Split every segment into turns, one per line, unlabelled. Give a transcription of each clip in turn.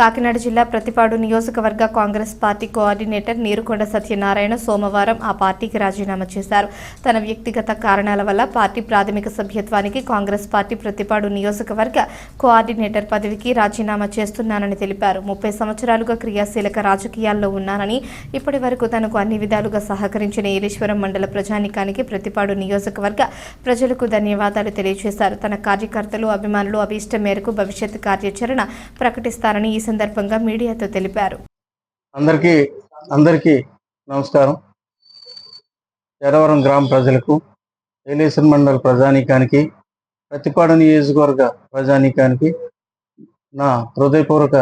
కాకినాడ జిల్లా ప్రతిపాడు నియోజకవర్గ Congress party coordinator Neerukonda Satyanarayana సోమవారం ఆ పార్టీకి రాజీనామా చేశారు. తన వ్యక్తిగత కారణాల వల్ల పార్టీ ప్రాథమిక సభ్యత్వానికి కాంగ్రెస్ పార్టీ ప్రతిపాడు నియోజకవర్గ కోఆర్డినేటర్ పదవికి రాజీనామా చేస్తున్నానని తెలిపారు. ముప్పై సంవత్సరాలుగా క్రియాశీలక రాజకీయాల్లో ఉన్నానని ఇప్పటి వరకు తనకు అన్ని విధాలుగా సహకరించిన ఏలేశ్వరం మండల ప్రజానికానికి ప్రతిపాడు నియోజకవర్గ ప్రజలకు ధన్యవాదాలు తెలియజేశారు. తన కార్యకర్తలు అభిమానులు అభీష్టం మేరకు భవిష్యత్ కార్యాచరణ ప్రకటిస్తారని ఈ సందర్భంగా మీడియాతో తెలిపారు.
అందరికీ అందరికీ నమస్కారం. చేరవరం గ్రామ ప్రజలకు ఏలేశ్వర మండల ప్రజానీకానికి ప్రతిపాడు నియోజకవర్గ ప్రజానీకానికి నా హృదయపూర్వక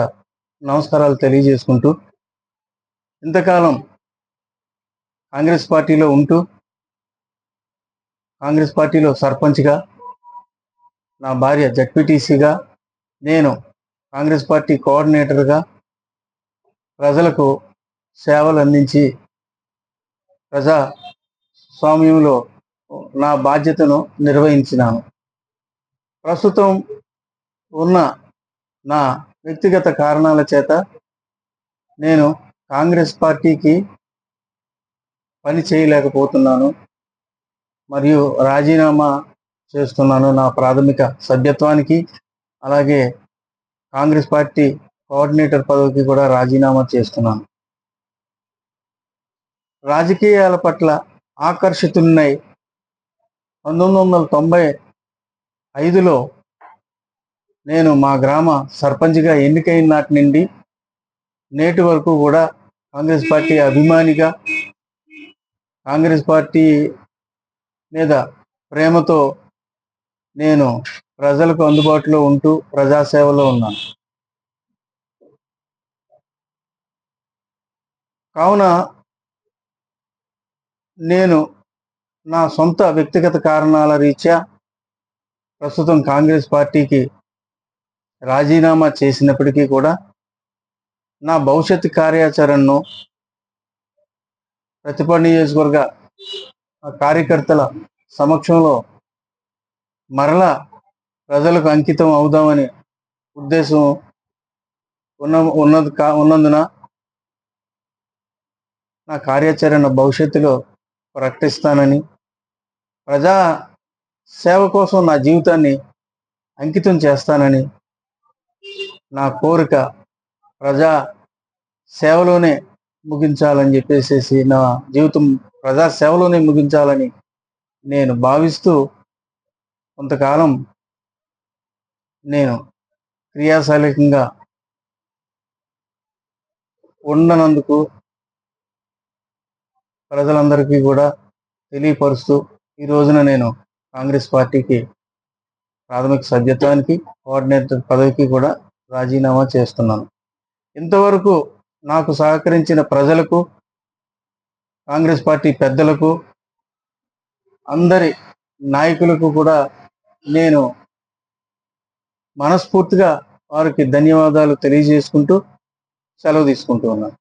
నమస్కారాలు తెలియజేసుకుంటూ ఇంతకాలం కాంగ్రెస్ పార్టీలో ఉంటూ కాంగ్రెస్ పార్టీలో సర్పంచ్గా నా భార్య జడ్పీటీసీగా నేను కాంగ్రెస్ పార్టీ కోఆర్డినేటర్గా ప్రజలకు సేవలు అందించి ప్రజా స్వామ్యంలో నా బాధ్యతను నిర్వహించినాను. ప్రస్తుతం ఉన్న నా వ్యక్తిగత కారణాల చేత నేను కాంగ్రెస్ పార్టీకి పని చేయలేకపోతున్నాను మరియు రాజీనామా చేస్తున్నాను నా ప్రాథమిక సభ్యత్వానికి అలాగే కాంగ్రెస్ పార్టీ కోఆర్డినేటర్ పదవికి కూడా రాజీనామా చేస్తున్నాను. రాజకీయాల పట్ల ఆకర్షితున్నై పంతొమ్మిది వందల తొంభై ఐదులో నేను మా గ్రామ సర్పంచ్గా ఎన్నికైన నాటి నుండి నేటి వరకు కూడా కాంగ్రెస్ పార్టీ అభిమానిగా కాంగ్రెస్ పార్టీ మీద ప్రేమతో నేను ప్రజలకు అందుబాటులో ఉంటూ ప్రజాసేవలో ఉన్నాను. కావున నేను నా సొంత వ్యక్తిగత కారణాల రీత్యా ప్రస్తుతం కాంగ్రెస్ పార్టీకి రాజీనామా చేసినప్పటికీ కూడా నా భవిష్యత్ కార్యాచరణను ప్రతిపాడు నియోజకవర్గ కార్యకర్తల సమక్షంలో మరలా ప్రజలకు అంకితం అవుదామని ఉద్దేశం ఉన్న ఉన్నది కా ఉన్నందున నా కార్యాచరణ భవిష్యత్తులో ప్రకటిస్తానని ప్రజా సేవ కోసం నా జీవితాన్ని అంకితం చేస్తానని నా కోరిక ప్రజా సేవలోనే ముగించాలని చెప్పేసి నా జీవితం ప్రజా సేవలోనే ముగించాలని నేను భావిస్తూ కొంతకాలం నేను క్రియాశీలకంగా ఉండనందుకు ప్రజలందరికీ కూడా తెలియపరుస్తూ ఈ రోజున నేను కాంగ్రెస్ పార్టీకి ప్రాథమిక సభ్యత్వానికి కోఆర్డినేటర్ పదవికి కూడా రాజీనామా చేస్తున్నాను. ఇంతవరకు నాకు సహకరించిన ప్రజలకు కాంగ్రెస్ పార్టీ పెద్దలకు అందరి నాయకులకు కూడా నేను మనస్ఫూర్తిగా వారికి ధన్యవాదాలు తెలియజేసుకుంటూ సెలవు తీసుకుంటూ ఉన్నాను.